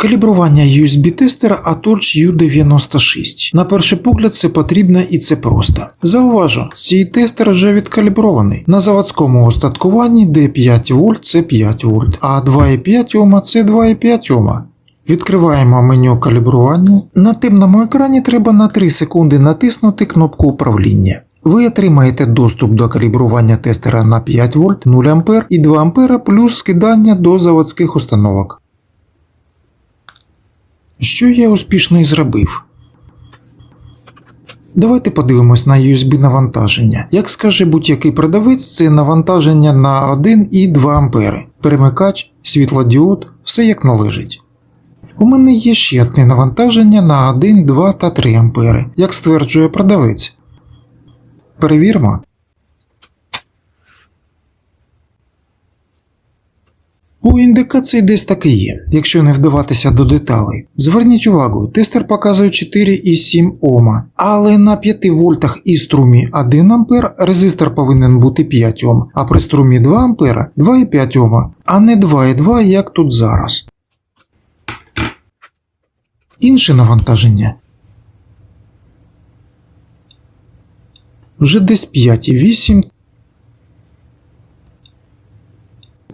Калібрування USB-тестера Atorch U96. На перший погляд це потрібно і це просто. Зауважу, цей тестер вже відкалібрований. На заводському устаткуванні, де 5 вольт це 5 вольт, а 2,5 Ома це 2,5 Ома. Відкриваємо меню калібрування. На темному екрані треба на 3 секунди натиснути кнопку управління. Ви отримаєте доступ до калібрування тестера на 5 вольт, 0 А і 2 А плюс скидання до заводських установок. Що я успішно і зробив? Давайте подивимось на USB навантаження. Як скаже будь-який продавець, це навантаження на 1 і 2 ампери. Перемикач, світлодіод, все як належить. У мене є ще одне навантаження на 1, 2 та 3 ампери, як стверджує продавець. Перевіримо. У індикації десь так є, якщо не вдаватися до деталей. Зверніть увагу, тестер показує 4,7 Ома, але на 5 вольтах і струмі 1 А резистор повинен бути 5 Ом, а при струмі 2 А 2,5 Ома, а не 2,2 як тут зараз. Інше навантаження. Вже десь 5,8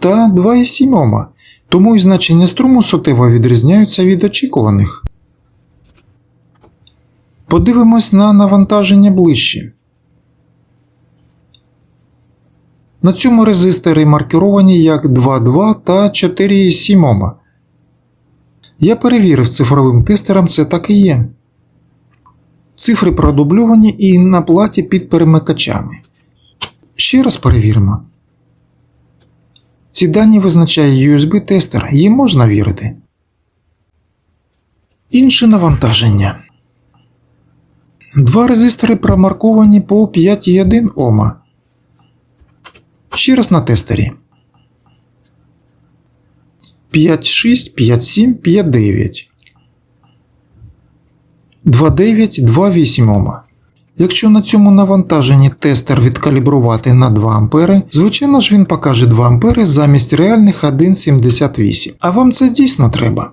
та 2,7 Ома, тому і значення струму суттєво відрізняються від очікуваних. Подивимось на навантаження ближче. На цьому резистори маркеровані як 2,2 та 4,7 Ома. Я перевірив цифровим тестером, це так і є. Цифри продубльовані і на платі під перемикачами. Ще раз перевіримо. Ці дані визначає USB-тестер, їм можна вірити. Інше навантаження. Два резистори промарковані по 5,1 Ома. Ще раз на тестері. 5,6, 5,7, 5,9. 2,9, 2,8 Ома. Якщо на цьому навантаженні тестер відкалібрувати на 2 А, звичайно ж він покаже 2 А замість реальних 1,78. А вам це дійсно треба.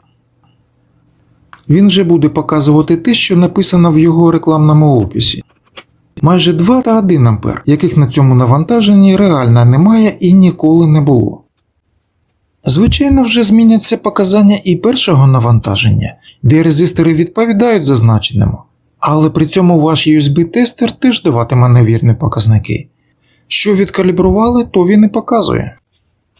Він вже буде показувати те, що написано в його рекламному описі. Майже 2 та 1 А, яких на цьому навантаженні реально немає і ніколи не було. Звичайно, вже зміняться показання і першого навантаження, де резистори відповідають зазначеному, але при цьому ваш USB-тестер теж даватиме невірні показники. Що відкалібрували, то він і показує.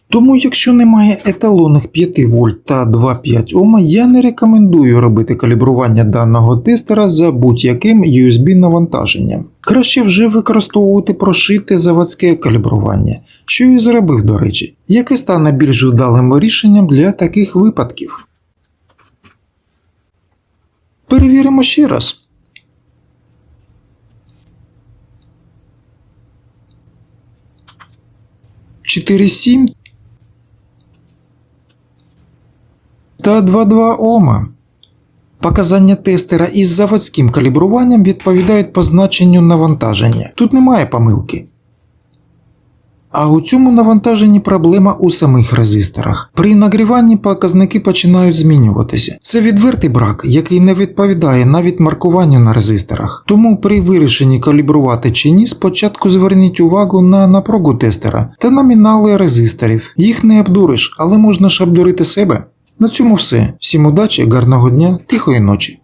Тому, якщо немає еталонних 5 вольт та 2,5 Ома, я не рекомендую робити калібрування даного тестера за будь-яким USB-навантаженням. Краще вже використовувати прошите заводське калібрування, що і зробив, до речі, яке стане більш вдалим рішенням для таких випадків. Перевіримо ще раз. Чотири сім та 2,2 Ома. Показання тестера із заводським калібруванням відповідають позначенню навантаження. Тут немає помилки. А у цьому навантаженні проблема у самих резисторах. При нагріванні показники починають змінюватися. Це відвертий брак, який не відповідає навіть маркуванню на резисторах. Тому при вирішенні калібрувати чи ні, спочатку зверніть увагу на напругу тестера та номінали резисторів. Їх не обдуриш, але можна ж обдурити себе. На цьому все. Всім удачі, гарного дня, тихої ночі.